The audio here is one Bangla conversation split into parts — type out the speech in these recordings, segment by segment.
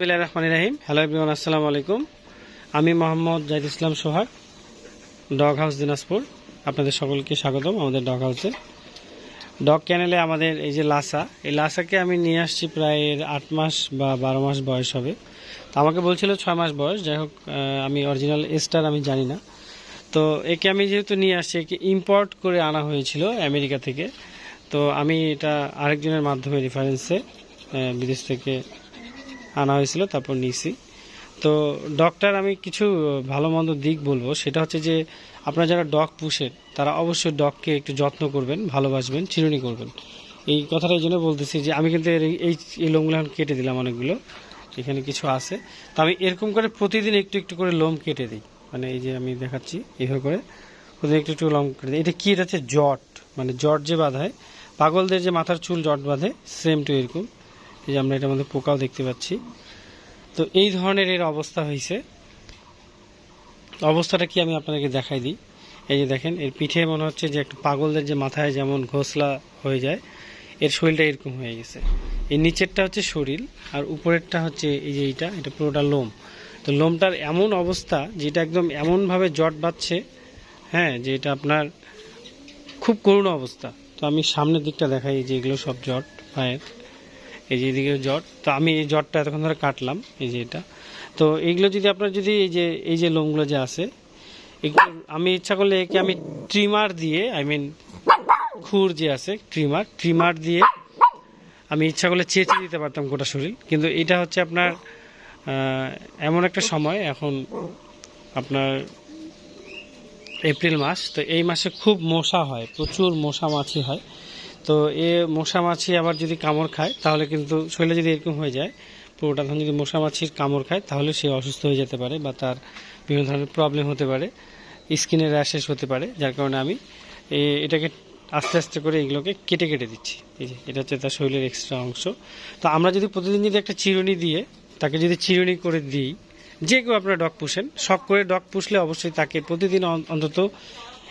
বিল্লাহ রহমান রাহিম। হ্যালো এভরিওয়ান আসসালামু আলাইকুম। আমি মোহাম্মদ জাহিদ ইসলাম সোহাগ, ডগ হাউস দিনাজপুর। আপনাদের সকলকে স্বাগতম আমাদের ডগ হাউসে। ডগ ক্যানেলে আমাদের এই যে লাসা, এই লাসাকে আমি নিয়ে আসছি প্রায় আট মাস বা বারো মাস বয়স হবে। তো আমাকে বলছিল ছয় মাস বয়স, যাই হোক আমি অরিজিনাল স্টার আমি জানি না। তো একে আমি যেহেতু নিয়ে আসছি, একে ইম্পোর্ট করে আনা হয়েছিল আমেরিকা থেকে। তো আমি এটা আরেকজনের মাধ্যমে রেফারেন্সে বিদেশ থেকে আনা হয়েছিল, তারপর নিয়েছি তো ডগটার আমি কিছু ভালো মন্দ দিক বলব। সেটা হচ্ছে যে, আপনারা যারা ডগ পুষেন, তারা অবশ্যই ডগকে একটু যত্ন করবেন, ভালোবাসবেন, চিরুনি করবেন। এই কথাটা এই জন্য বলতেছি যে, আমি কিন্তু এই এই লোমগুলো এখন কেটে দিলাম অনেকগুলো, এখানে কিছু আছে। তো আমি এরকম করে প্রতিদিন একটু একটু করে লোম কেটে দিই। মানে এই যে আমি দেখাচ্ছি এইভাবে করে প্রতিদিন একটু একটু লোম কেটে দিই। এটা কী? এটা হচ্ছে জট। মানে জট যে বাঁধায়, পাগলদের যে মাথার চুল জট বাঁধে সেম টু এরকম। এই যে আমরা এটার মধ্যে পোকাও দেখতে পাচ্ছি। তো এই ধরনের এর অবস্থা হয়েছে। অবস্থাটা কি আমি আপনাদেরকে দেখাই দিই। এই যে দেখেন, এর পিঠে মনে হচ্ছে যে একটু পাগলদের যে মাথায় যেমন ঘোসলা হয়ে যায়, এর শরীরটা এরকম হয়ে গেছে। এই নিচেরটা হচ্ছে শরীর, আর উপরেরটা হচ্ছে এই যে এইটা, এটা পুরোটা লোম। তো লোমটার এমন অবস্থা যেটা একদম এমনভাবে জট বাঁধছে হ্যাঁ যে এটা আপনার খুব করুণ অবস্থা। তো আমি সামনের দিকটা দেখাই যে এগুলো সব জট পায়ের এই যে এদিকে জট, তো আমি এই জটটা এতক্ষণ ধরে কাটলাম, এই যে এটা। তো এইগুলো যদি আপনার যদি এই যে এই যে লোমগুলো যে আছে, এগুলো আমি ইচ্ছা করলে একে আমি ট্রিমার দিয়ে আই মিন খুর যে আছে, ট্রিমার ট্রিমার দিয়ে আমি ইচ্ছা করলে চেঁচে দিতে পারতাম গোটা শরীর। কিন্তু এটা হচ্ছে আপনার এমন একটা সময়, এখন আপনার এপ্রিল মাস, তো এই মাসে খুব মশা হয়, প্রচুর মশা মাছি হয়। তো এ মশা মাছি আবার যদি কামড় খায়, তাহলে কিন্তু শরীরে যদি এরকম হয়ে যায়, পুরোটা তখন যদি মশা মাছির কামড় খায়, তাহলে সে অসুস্থ হয়ে যেতে পারে বা তার বিভিন্ন ধরনের প্রবলেম হতে পারে স্কিনের র্যাশেস হতে পারে, যার কারণে আমি এটাকে আস্তে আস্তে করে এগুলোকে কেটে কেটে দিচ্ছি। এই যে, এটা হচ্ছে তার শরীরের এক্সট্রা অংশ। তো আমরা যদি প্রতিদিন যদি একটা চিরুনি দিয়ে, তাকে যদি চিরুনি করে দিই, যে কেউ আপনারা ডগ পুষেন, শখ করে ডগ পুষলে অবশ্যই তাকে প্রতিদিন অন- অন্তত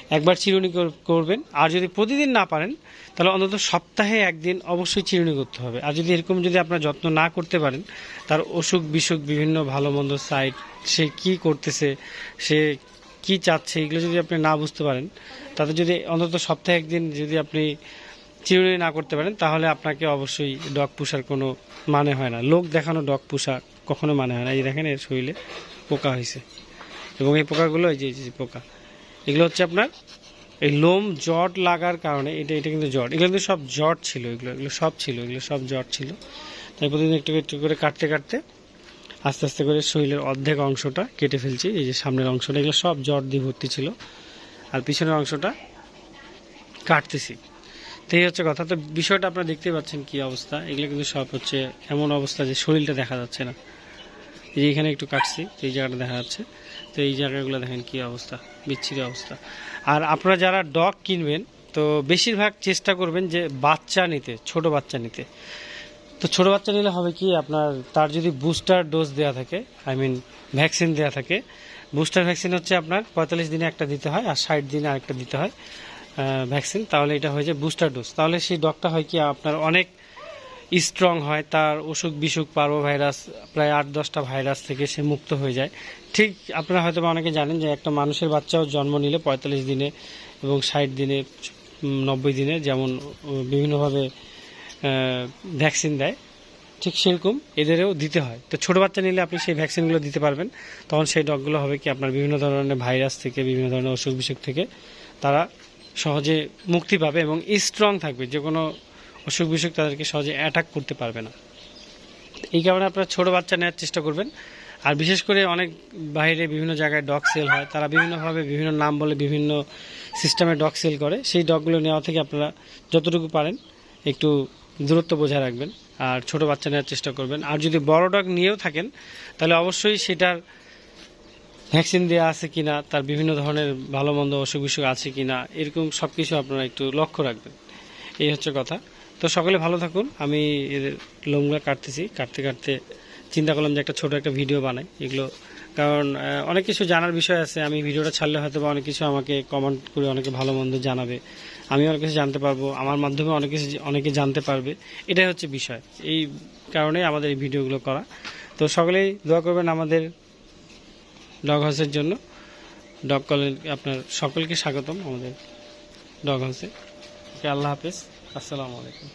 একবার চিরুনি করবেন। আর যদি প্রতিদিন না পারেন, তাহলে অন্তত সপ্তাহে একদিন অবশ্যই চিরুনি করতে হবে। আর যদি এরকম যদি আপনার যত্ন না করতে পারেন, তার অসুখ বিসুখ, বিভিন্ন ভালো মন্দ সাইড সে কি করতেছে, সে কি চাচ্ছে, এগুলো যদি আপনি না বুঝতে পারেন, তাতে যদি অন্তত সপ্তাহে একদিন যদি আপনি চিরুনি না করতে পারেন, তাহলে আপনাকে অবশ্যই ডগ পুষার কোনো মানে হয় না। লোক দেখানো ডগ পুষা কখনো মানে হয় না। এই দেখেন এর শরীরে পোকা হয়েছে। এবং এই পোকাগুলো এই যে পোকা। এগুলো হচ্ছে আপনার এই লোম জট লাগার কারণে, এটা এটা কিন্তু জট। এগুলো কিন্তু সব জট ছিল, এগুলো এগুলো সব ছিল, এগুলো সব জট ছিল। তাই প্রতিদিন একটু একটু করে কাটতে কাটতে আস্তে আস্তে করে শরীরের অর্ধেক অংশটা কেটে ফেলছি, এই যে সামনের অংশটা, এগুলো সব জট দিয়ে ভর্তি ছিল। আর পিছনের অংশটা কাটতেছি। তো এই হচ্ছে কথা। তো বিষয়টা আপনারা দেখতে পাচ্ছেন কি অবস্থা? এগুলো কিন্তু সব হচ্ছে এমন অবস্থা যে শরীরটা দেখা যাচ্ছে না। এই যে এখানে একটু কাটছি, এই জায়গাটা দেখা যাচ্ছে। তো এই জায়গাগুলো দেখেন কি অবস্থা, বিচ্ছিরি অবস্থা। আর আপনারা যারা ডগ কিনবেন, তো বেশিরভাগ চেষ্টা করবেন যে বাচ্চা নিতে, ছোট বাচ্চা নিতে। তো ছোট বাচ্চা নিলে হবে কি, আপনার তার যদি বুস্টার ডোজ দেওয়া থাকে, আই মিন ভ্যাকসিন দেওয়া থাকে, বুস্টার ভ্যাকসিন হচ্ছে আপনার পঁয়তাল্লিশ দিনে একটা দিতে হয় আর ষাট দিনে আরেকটা দিতে হয় ভ্যাকসিন। তাহলে এটা হয়ে যায় বুস্টার ডোজ। তাহলে সেই ডগটা হয় কি, আপনার অনেক স্ট্রং হয়, তার অসুখ বিসুখ পার্বো ভাইরাস প্রায় আট, দশটা ভাইরাস থেকে সে মুক্ত হয়ে যায়। ঠিক আপনারা হয়তো অনেকে জানেন যে একটা মানুষের বাচ্চাও জন্ম নিলে পঁয়তাল্লিশ দিনে এবং ষাট দিনে নব্বই দিনে যেমন বিভিন্নভাবে ভ্যাকসিন দেয়, ঠিক সেরকম এদেরও দিতে হয়। তো ছোটো বাচ্চা নিলে আপনি সেই ভ্যাকসিনগুলো দিতে পারবেন। তখন সেই ডগগুলো হবে কি আপনার বিভিন্ন ধরনের ভাইরাস থেকে, বিভিন্ন ধরনের অসুখ বিসুখ থেকে তারা সহজে মুক্তি পাবে এবং স্ট্রং থাকবে। যে কোনো অসুখ বিসুখ তাদেরকে সহজে অ্যাটাক করতে পারবে না। এই কারণে আপনারা ছোটো বাচ্চা নেওয়ার চেষ্টা করবেন। আর বিশেষ করে অনেক বাইরে বিভিন্ন জায়গায় ডগ সেল হয়। তারা বিভিন্নভাবে বিভিন্ন নাম বলে বিভিন্ন সিস্টেমে ডগ সেল করে। সেই ডগগুলো নেওয়া থেকে আপনারা যতটুকু পারেন একটু দূরত্ব বজায় রাখবেন আর ছোট বাচ্চা নেওয়ার চেষ্টা করবেন। আর যদি বড় ডগ নিয়েও থাকেন, তাহলে অবশ্যই সেটার ভ্যাকসিন দেওয়া আছে কি না তার বিভিন্ন ধরনের ভালো মন্দ অসুখ বিসুখ আছে কি না এরকম সব কিছু আপনারা একটু লক্ষ্য রাখবেন। এই হচ্ছে কথা। তো সকলে ভালো থাকুন। আমি এর লোমগুলো কাটতেছি। কাটতে কাটতে চিন্তা করলাম যে একটা ছোট একটা ভিডিও বানাই এগুলো। কারণ অনেক কিছু জানার বিষয় আছে। আমি ভিডিওটা ছাড়লে হয়তো বা অনেক কিছু আমাকে কমেন্ট করে অনেকে ভালো মন্দ জানাবে। আমি অনেক কিছু জানতে পারব। আমার মাধ্যমে অনেক কিছু অনেকে জানতে পারবে। এটাই হচ্ছে বিষয়। এই কারণে আমাদের এই ভিডিওগুলো করা। তো সকলেই দোয়া করবেন আমাদের ডগ হাউসের জন্য। ডগ কলের আপনার সকলকে স্বাগতম আমাদের ডগ হাউসে। ওকে, আল্লাহ হাফেজ। আসসালামু আলাইকুম।